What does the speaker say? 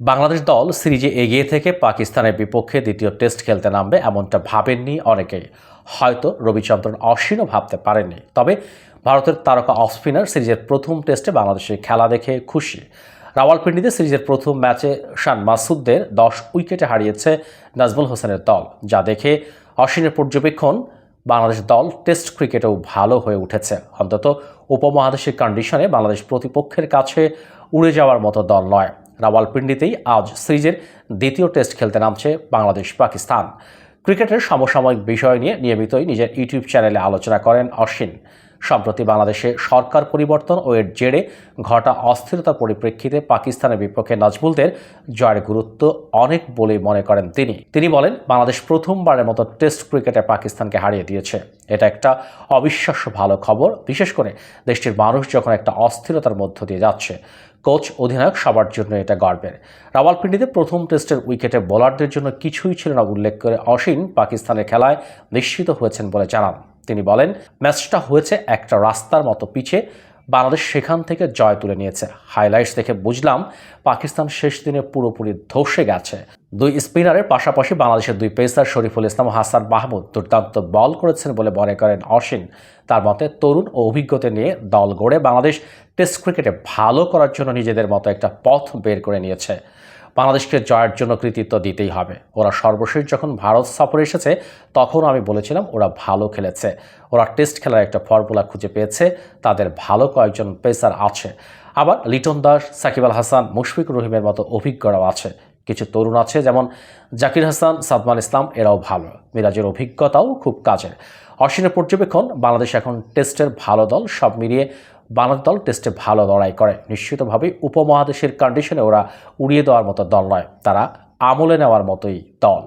বাংলাদেশ দল সিরিজে এগিয়ে থেকে পাকিস্তানের বিপক্ষে দ্বিতীয় টেস্ট খেলতে নামবে এমনটা ভাবেননি অনেকেই হয়তো রবিচন্দ্রন অশ্বিনও ভাবতে পারেননি। তবে ভারতের তারকা অফ স্পিনার সিরিজের প্রথম টেস্টে বাংলাদেশের খেলা দেখে খুশি। রাওয়ালপিন্ডিতে সিরিজের প্রথম ম্যাচে শান মাসুদদের দশ উইকেটে হারিয়েছে নাজমুল হোসেনের দল, যা দেখে অশ্বিনের পর্যবেক্ষণ বাংলাদেশ দল টেস্ট ক্রিকেটেও ভালো হয়ে উঠেছে। অন্তত উপমহাদেশের কন্ডিশনে বাংলাদেশ প্রতিপক্ষের কাছে উড়ে যাওয়ার মতো দল নয়। রাওয়ালপিন্ডিতেই আজ সিরিজের দ্বিতীয় টেস্ট খেলতে নামছে বাংলাদেশ পাকিস্তান। ক্রিকেটের সমসাময়িক বিষয় নিয়ে নিয়মিতই নিজের ইউটিউব চ্যানেলে আলোচনা করেন অশ্বিন। সম্প্রতি বাংলাদেশে সরকার পরিবর্তন ও এর জেরে ঘটা অস্থিরতার পরিপ্রেক্ষিতে পাকিস্তানের বিপক্ষে নাজমুলদের জয়ের গুরুত্ব অনেক বলেই মনে করেন তিনি। তিনি বলেন, বাংলাদেশ প্রথমবারের মতো টেস্ট ক্রিকেটে পাকিস্তানকে হারিয়ে দিয়েছে। এটা একটা অবিশ্বাস্য ভালো খবর, বিশেষ করে দেশটির মানুষ যখন একটা অস্থিরতার মধ্য দিয়ে যাচ্ছে। কোচ, অধিনায়ক সবার জন্য এটা গর্বের। রাওয়ালপিন্ডিতে প্রথম টেস্টের উইকেটে বোলারদের জন্য কিছুই ছিল না উল্লেখ করে অসীম পাকিস্তানের খেলায় নিশ্চিত হয়েছেন বলে জানান। তিনি বলেন ম্যাচটা হয়েছে একটা রাস্তার মতো পিছে। বাংলাদেশ সেখান থেকে জয় তুলে নিয়েছে। হাইলাইটস দেখে বুঝলাম, পাকিস্তান শেষ দিনে পুরোপুরি ধসে গেছে। দুই স্পিনারের পাশাপাশি বাংলাদেশের দুই পেসার শরীফুল ইসলাম হাসান মাহমুদ দুর্দান্ত বল করেছেন বলে মনে করেন অসীন। তার মতে, তরুণ ও অভিজ্ঞতা নিয়ে দল গড়ে বাংলাদেশ টেস্ট ক্রিকেটে ভালো করার জন্য নিজেদের মতো একটা পথ বের করে নিয়েছে। বাংলাদেশকে জয়ের জন্য কৃতিত্ব দিতেই হবে। ওরা সর্বশেষ যখন ভারত সফরে এসেছে, তখন আমি বলেছিলাম ওরা ভালো খেলেছে। ওরা টেস্ট খেলার একটা ফর্মুলা খুঁজে পেয়েছে। তাদের ভালো কয়েকজন পেসার আছে। আবার লিটন দাস, সাকিব আল হাসান, মুশফিকুর রহিমের মতো অভিজ্ঞরাও আছে। কিছু তরুণ আছে যেমন জাকির হাসান, সাদমান ইসলাম, এরাও ভালো। মিরাজের অভিজ্ঞতাও খুব কাজের। অশ্বিনের পর্যবেক্ষণ, বাংলাদেশ এখন টেস্টের ভালো দল, সব মিলিয়ে বাংলাদেশ দল টেস্টে ভালো লড়াই করে। নিশ্চিতভাবেই উপমহাদেশের কন্ডিশনে ওরা উড়িয়ে দেওয়ার মতো দল নয়, তারা আমলে নেওয়ার মতোই দল।